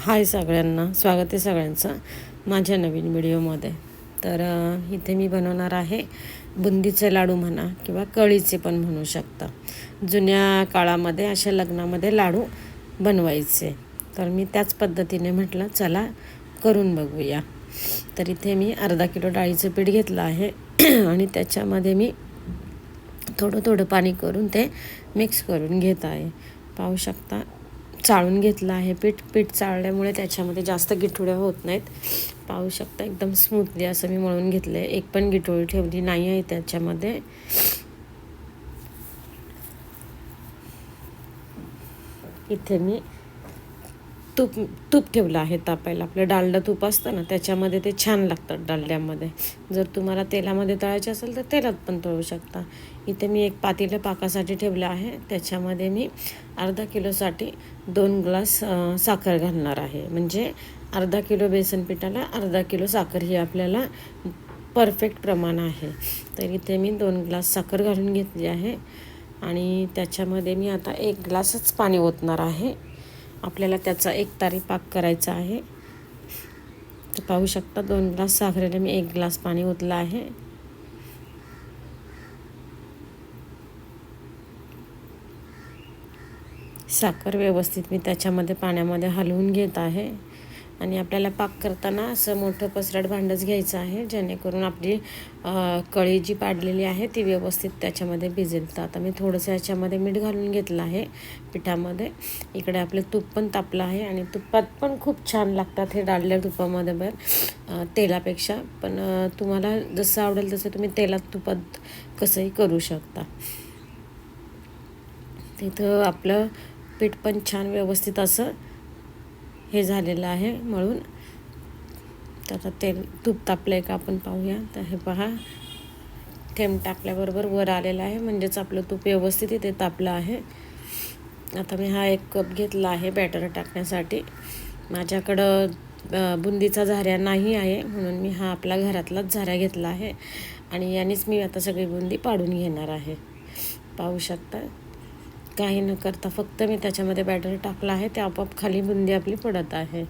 हाय सगळ्यांना स्वागत आहे सगळ्यांचं माझ्या नवीन व्हिडिओमध्ये. तर इथे मी बनवणार आहे बुंदीचे लाडू म्हणा किंवा कळीचे पण म्हणू शकता. जुन्या काळामध्ये अशा लग्नामध्ये लाडू बनवायचे. तर मी त्याच पद्धतीने म्हटलं चला करून बघूया. तर इथे मी अर्धा किलो डाळीचं पीठ घेतलं आहे. आणि त्याच्यामध्ये मी थोडं थोडं पाणी करून ते मिक्स करून घेत आहे. पाहू शकता चाळून घेतलं आहे. पीठ पीठ चाळल्यामुळे त्याच्यामध्ये जास्त गिठुड्या होत नाहीत. पाहू शकता एकदम स्मूथली असं मी मळून घेतलं आहे एक पण गिठोळी ठेवली नाही आहे त्याच्यामध्ये. इथे मी तूप तूप ठेवलं आहे तापायला. आपलं डालडा तूप असतं ना त्याच्यामध्ये ते छान लागतात डालड्यामध्ये. जर तुम्हाला तेलामध्ये तळायचे असेल तर तेलात पण तळू शकता. इथे मी एक पातेलं पाकासाठी ठेवलं आहे. त्याच्यामध्ये मी अर्धा किलोसाठी दोन ग्लास साखर घालणार आहे. म्हणजे अर्धा किलो बेसन पिठाला अर्धा किलो साखर ही आपल्याला परफेक्ट प्रमाण आहे. तर इथे मी दोन ग्लास साखर घालून घेतली आहे. आणि त्याच्यामध्ये मी आता एक ग्लासच पाणी ओतणार आहे. आपल्याला त्याचा एक तारी पाक करायचा आहे. तर पाहू शकता दोन ग्लास साखरेला मी एक ग्लास पाणी ओतलं आहे. साखर व्यवस्थित मी त्याच्यामध्ये पाण्यामध्ये हलवून घेत आहे. आणि आपल्याला पाक करताना असं मोठं पसरट भांडंच घ्यायचं आहे जेणेकरून आपली कळी जी पाडलेली आहे ती व्यवस्थित त्याच्यामध्ये भिजेल तर आता मी थोडंसं याच्यामध्ये मीठ घालून घेतलं आहे पिठामध्ये. इकडे आपलं तूप पण तापलं आहे आणि तुपात पण खूप छान लागतात हे डाळल्या तुपामध्ये बर तेलापेक्षा. पण तुम्हाला जसं आवडेल तसं तुम्ही तेलात तुपात कसंही करू शकता. तिथं आपलं पीठ पण छान व्यवस्थित असं हे झालेलं आहे म्हणून तर आता तेल तूप तापलं आहे का आपण पाहूया. तर हे पहा थेंब टाकल्याबरोबर वर आलेलं आहे. म्हणजेच आपलं तूप व्यवस्थित इथे तापलं आहे. आता मी हा एक कप घेतला आहे बॅटर टाकण्यासाठी. माझ्याकडं बुंदीचा झाऱ्या नाही आहे म्हणून मी हा आपला घरातलाच झाऱ्या घेतला आहे. आणि यानेच मी आता सगळी बुंदी पाडून घेणार आहे. पाहू शकता. काही न करता फक्त मी त्याच्यामध्ये बॅटर टाकला आहे. ते आपोआप खाली बुंदी आपली पडत आहे.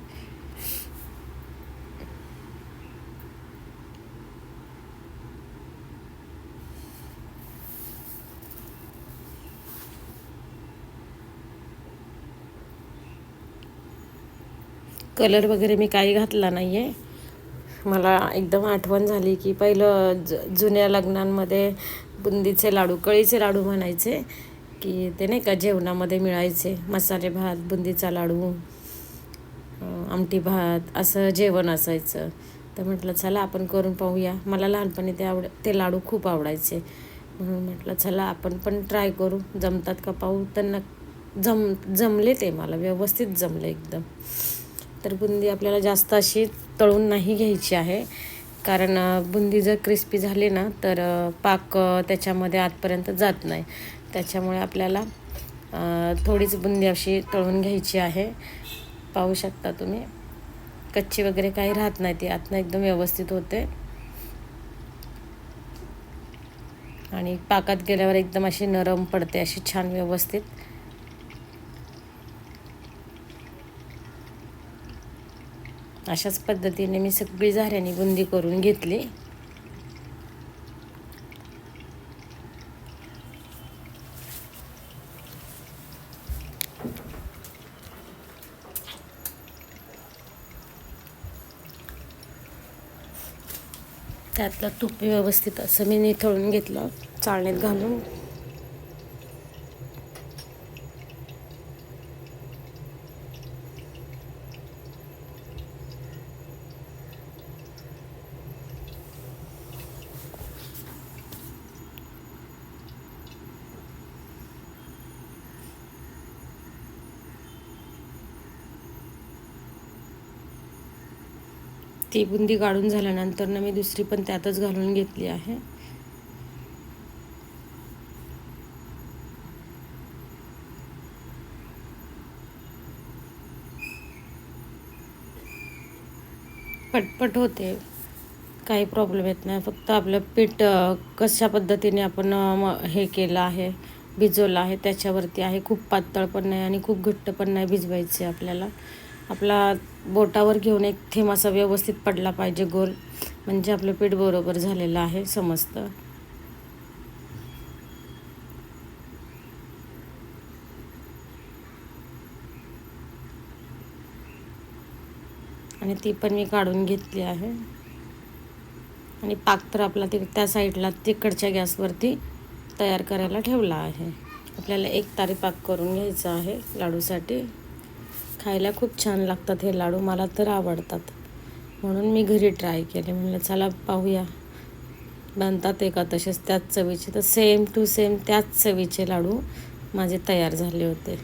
कलर वगैरे मी काही घातला नाही आहे मला एकदम आठवण झाली की पहिलं ज जुन्या लग्नांमध्ये बुंदीचे लाडू कळीचे लाडू म्हणायचे. की ते नाही का जेवणामध्ये मिळायचे मसाले भात बुंदीचा लाडू आमटी भात असं जेवण असायचं. तर म्हटलं चला आपण करून पाहूया. मला लहानपणी ते आवड ते लाडू खूप आवडायचे. म्हणून म्हटलं चला आपण पण ट्राय करू. जमतात का पाहू? तर नक जम जमले ते मला व्यवस्थित जमलं एकदम. तर बुंदी आपल्याला जास्त अशी तळून नाही घ्यायची आहे. कारण बुंदी जर क्रिस्पी झाली ना तर पाक त्याच्यामध्ये आतपर्यंत जात नाही. त्याच्यामुळे आपल्याला थोडीच बुंदी अशी तळून घ्यायची आहे. पाहू शकता तुम्ही. कच्ची वगैरे काही राहत नाही ती आतनं एकदम व्यवस्थित होते. आणि पाकात गेल्यावर एकदम अशी नरम पडते अशी छान व्यवस्थित. अशाच पद्धतीने मी सगळी झाऱ्याने बुंदी करून घेतली. त्यातलं तूप व्यवस्थित असं मी निथळून घेतलं. चाळणीत घालून. ती बुंदी काढून झाल्यानंतर ना मी दुसरी पण त्यातच घालून घेतली आहे. पटपट होते. काही प्रॉब्लेम येत नाही. फक्त आपलं पीठ कशा पद्धतीने आपण हे केलं आहे भिजवलं आहे त्याच्यावरती आहे. खूप पातळ पण नाही आणि खूप घट्ट पण नाही भिजवायचे आपल्याला. आपला बोटावर घेऊन एक थेंब असा व्यवस्थित पडला पाहिजे गोल. म्हणजे आपलं पीठ बरोबर झालेलं आहे समजतं. आणि ती पण मी काढून घेतली आहे. आणि पाक तर आपला ते त्या साईडला तिकडच्या गॅसवरती तयार करायला ठेवला आहे. आपल्याला एक तारी पाक करून घ्यायचा आहे लाडूसाठी. खायला खूप छान लागतात हे लाडू मला तर आवडतात. म्हणून मी घरी ट्राय केले. म्हणलं चला पाहूया. बनतात एका तसेच त्याच चवीचे. तर सेम टू सेम त्याच चवीचे लाडू माझे तयार झाले होते.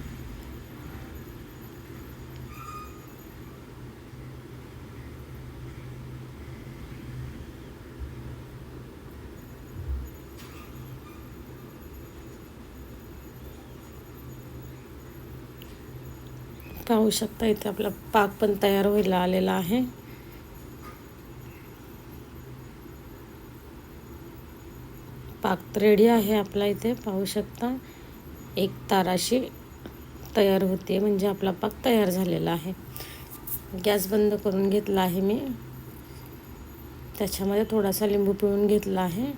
पाहू शकता इथे आपला पाक पण तयार व्हायला आलेला आहे. पाक रेडी आहे आपला इथे पाहू शकता. एक ताराशी तयार होते म्हणजे आपला पाक तयार झालेला आहे. गॅस बंद करून घेतला आहे मी. त्याच्यामध्ये थोडासा लिंबू पिळून घेतला आहे.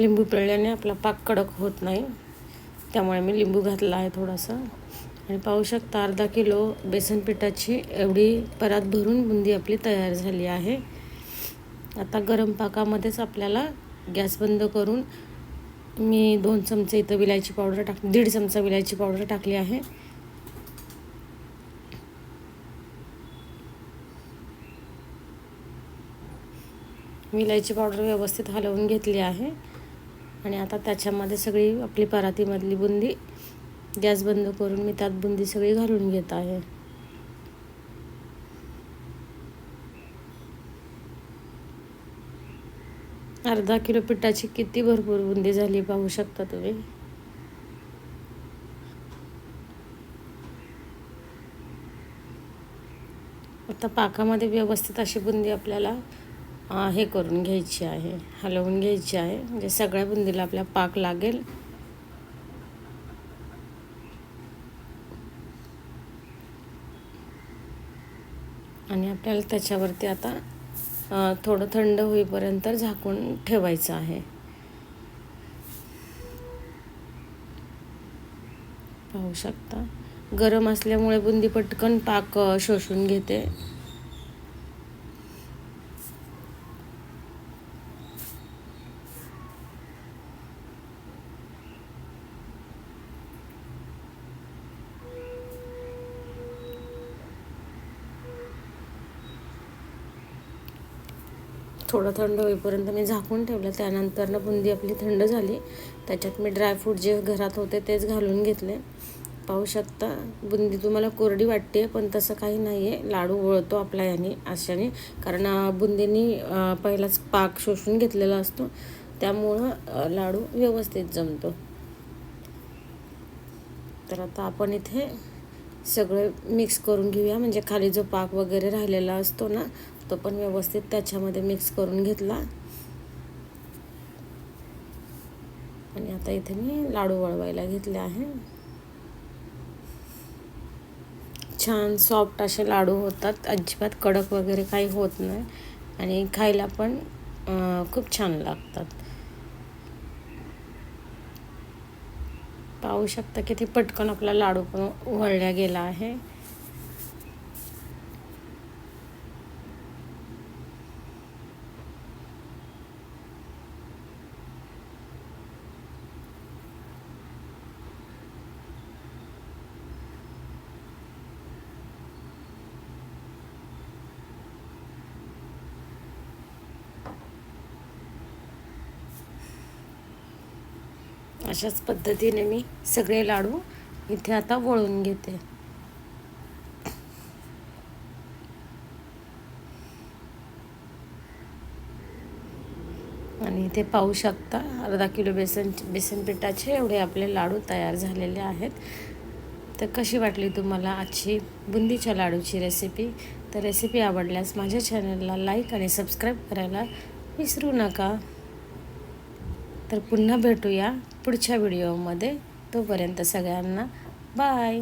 लिंबू पिळल्याने आपला पाक कडक होत नाही. त्यामुळे मी लिंबू घातला आहे थोडासा. आणि पाहू शकता अर्धा किलो बेसन पिठाची एवढी परात भरून बुंदी आपली तयार झाली आहे. आता गरम पाकामध्येच आपल्याला गॅस बंद करून मी दोन चमचे इथं विलायची पावडर टाक दीड चमचा विलायची पावडर टाकली आहे. विलायची पावडर व्यवस्थित हलवून घेतली आहे. आणि आता त्याच्यामध्ये सगळी आपली परातीमधली बुंदी गॅस बंद करून मी त्यात बुंदी सगळी घालून घेत आहे. अर्धा किलो पिठाची किती भरपूर बुंदी झाली पाहू शकता तुम्ही. आता पाकामध्ये व्यवस्थित अशी बुंदी आपल्याला हे करून घ्यायची आहे हलवून घ्यायची आहे. म्हणजे सगळ्या बुंदीला आपल्या पाक लागेल. आणि आपल्याला त्याच्यावरती आता थोडं थंड होईपर्यंत झाकून ठेवायचं आहे. पाहू शकता. गरम असल्यामुळे बुंदी पटकन पाक शोषून घेते. थोडं थंड होईपर्यंत मी झाकून ठेवलं. त्यानंतर ना बुंदी आपली थंड झाली. त्याच्यात मी ड्रायफ्रूट जे घरात होते तेच घालून घेतले. पाहू शकता बुंदी तुम्हाला कोरडी वाटते पण तसं काही नाही आहे लाडू वळतो आपला याने अशाने कारण बुंदीनी पहिलाच पाक शोषून घेतलेला असतो. त्यामुळं लाडू व्यवस्थित जमतो. तर आता आपण इथे सगळं मिक्स करून घेऊया. म्हणजे खाली जो पाक वगैरे राहिलेला असतो ना तो पण व्यवस्थित त्याच्यामध्ये मिक्स करून घेतला. आणि आता इथे मी लाडू वळवायला घेतले आहे. छान सॉफ्ट असे लाडू होतात. अजिबात कडक वगैरे काही होत नाही. आणि खायला पण खूप छान लागतात. पाहू शकता किती पटकन आपला लाडू पण वळल्या गेला आहे. अशाच पद्धतीने मी सगळे लाडू इथे आता वळून घेते. आणि इथे पाहू शकता अर्धा किलो बेसन बेसन पिठाचे एवढे आपले लाडू तयार झालेले आहेत. तर कशी वाटली तुम्हाला आजची बुंदीच्या लाडूची रेसिपी तर रेसिपी आवडल्यास माझ्या चॅनलला लाईक आणि सबस्क्राईब करायला विसरू नका. तर पुन्हा भेटूया पुढच्या व्हिडिओमध्ये. तोपर्यंत सगळ्यांना बाय.